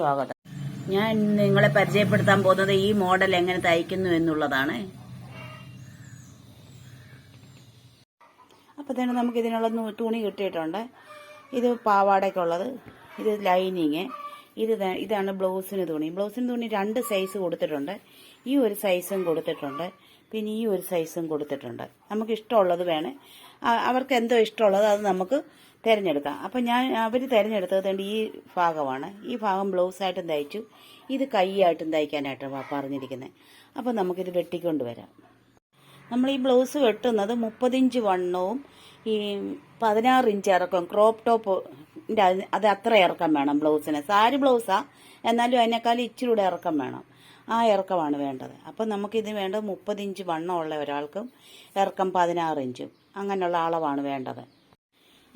സ്വാഗതം. ഞാൻ നിങ്ങളെ പരിചയപ്പെടുത്താൻ പോകുന്നത് ഈ മോഡൽ എങ്ങനെ തയ്ക്കുന്നു എന്നുള്ളതാണ്. അപ്പോൾ തന്നെ നമുക്ക് ഇതിനുള്ള തുണി കിട്ടിയിട്ടുണ്ട്. ഇത് പാവാടയ്ക്കുള്ളത്. ഇത് ലൈനിങ്. ഇത് ഇതാണ് ബ്ലൗസിന് തുണി. ബ്ലൗസിന് തുണി രണ്ട് സൈസ് കൊടുത്തിട്ടുണ്ട്. ഈ ഒരു സൈസും കൊടുത്തിട്ടുണ്ട്. പിന്നെ ഈ ഒരു സൈസും കൊടുത്തിട്ടുണ്ട്. നമുക്ക് ഇഷ്ടമുള്ളത് വേണേ. അവർക്ക് എന്തോ ഇഷ്ടമുള്ളത് അത് നമുക്ക് തിരഞ്ഞെടുക്കാം. അപ്പം ഞാൻ അവർ തിരഞ്ഞെടുത്തത് ഈ ഭാഗമാണ്. ഈ ഭാഗം ബ്ലൗസായിട്ടും തയ്ച്ചു. ഇത് കൈയായിട്ടും തയ്ക്കാനായിട്ടാണ് പറഞ്ഞിരിക്കുന്നത് അപ്പം നമുക്കിത് വെട്ടിക്കൊണ്ട് വരാം നമ്മൾ ഈ ബ്ലൗസ് വെട്ടുന്നത് മുപ്പതിഞ്ച് വണ്ണവും ഈ പതിനാറ് ഇഞ്ച് ഇറക്കം ക്രോപ്പ് ടോപ്പ് അത് അത്ര ഇറക്കം വേണം ബ്ലൗസിന്. സാരി ബ്ലൗസാ. എന്നാലും അതിനേക്കാൾ ഇച്ചിരി ഇറക്കം വേണം. ആ ഇറക്കമാണ് വേണ്ടത്. അപ്പം നമുക്കിത് വേണ്ടത് മുപ്പത് ഇഞ്ച് വണ്ണമുള്ള ഒരാൾക്കും ഇറക്കം പതിനാറ് ഇഞ്ചും അങ്ങനെയുള്ള അളവാണ് വേണ്ടത്.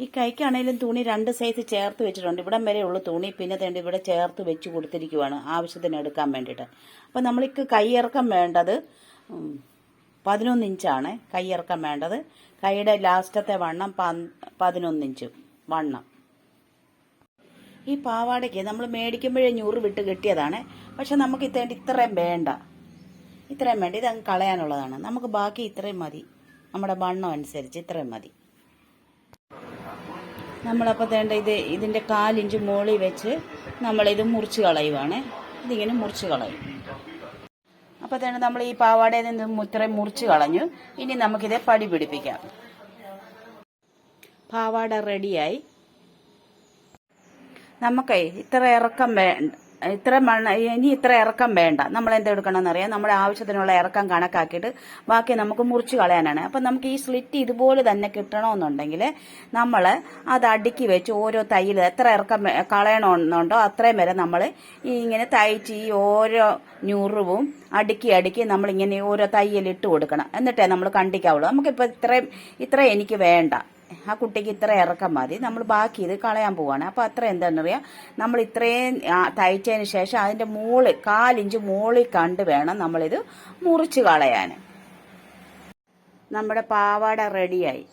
ഈ കൈക്കാണേലും തുണി രണ്ട് സൈസ് ചേർത്ത് വെച്ചിട്ടുണ്ട്. ഇവിടം വരെ തുണി പിന്നെ തേണ്ട ഇവിടെ ചേർത്ത് വെച്ച് കൊടുത്തിരിക്കുവാണ് ആവശ്യത്തിന് എടുക്കാൻ വേണ്ടിയിട്ട്. അപ്പം നമ്മൾക്ക് കൈയിറക്കം വേണ്ടത് പതിനൊന്ന് ഇഞ്ചാണ് കൈയിറക്കം വേണ്ടത്. കൈയുടെ ലാസ്റ്റത്തെ വണ്ണം പതിനൊന്ന് ഇഞ്ച് വണ്ണം. ഈ പാവാടയ്ക്ക് നമ്മൾ മേടിക്കുമ്പോഴേ ഞൂറ് വിട്ട് കിട്ടിയതാണ്. പക്ഷെ നമുക്ക് ഇത്ര ഇത്രയും വേണ്ട. ഇത്രയും വേണ്ട. ഇത് അങ്ങ് കളയാനുള്ളതാണ്. നമുക്ക് ബാക്കി ഇത്രയും മതി. നമ്മുടെ വണ്ണം അനുസരിച്ച് ഇത്രയും മതി. നമ്മളപ്പോൾ തേണ്ട ഇത് ഇതിന്റെ കാലിഞ്ച് മോളി വെച്ച് നമ്മളിത് മുറിച്ച് കളയുവാണ്. ഇതിങ്ങനെ മുറിച്ച് കളയും. അപ്പോൾ തേണ്ട നമ്മൾ ഈ പാവാടയിൽ നിന്ന് ഇത്രയും മുറിച്ച് കളഞ്ഞു. ഇനി നമുക്കിത് പടി പിടിപ്പിക്കാം. പാവാട റെഡിയായി നമുക്കേ ഇത്ര ഇറക്കം വേണ്ട ഇത്ര മണ്ണ ഇനി ഇത്ര ഇറക്കം വേണ്ട. നമ്മൾ എന്ത് എടുക്കണമെന്ന് അറിയാം നമ്മുടെ ആവശ്യത്തിനുള്ള ഇറക്കം കണക്കാക്കിയിട്ട് ബാക്കി നമുക്ക് മുറിച്ച് കളയാനാണ്. അപ്പം നമുക്ക് ഈ സ്ലിറ്റ് ഇതുപോലെ തന്നെ കിട്ടണമെന്നുണ്ടെങ്കിൽ നമ്മൾ അത് അടുക്കി വെച്ച് ഓരോ തൈയിൽ എത്ര ഇറക്കം കളയണമെന്നുണ്ടോ അത്രയും വരെ നമ്മൾ ഈ ഇങ്ങനെ തയ്ച്ച് ഈ ഓരോ ഞുറുവും അടുക്കി അടുക്കി നമ്മളിങ്ങനെ ഓരോ തയ്യൽ ഇട്ട് കൊടുക്കണം. എന്നിട്ടേ നമ്മൾ കണ്ടിക്കാവുള്ളൂ. നമുക്കിപ്പോൾ ഇത്രയും ഇത്രയും എനിക്ക് വേണ്ട. ആ കുട്ടിക്ക് ഇത്ര ഇറക്കം മതി. നമ്മൾ ബാക്കി ഇത് കളയാൻ പോവാണ്. അപ്പോൾ അത്ര എന്താണെന്നറിയാം നമ്മൾ ഇത്രയും തയ്ച്ചതിന് ശേഷം അതിന്റെ മുകളിൽ കാലിഞ്ച് മുകളിൽ കണ്ട് വേണം നമ്മളിത് മുറിച്ച് കളയാൻ നമ്മുടെ പാവാട റെഡിയായി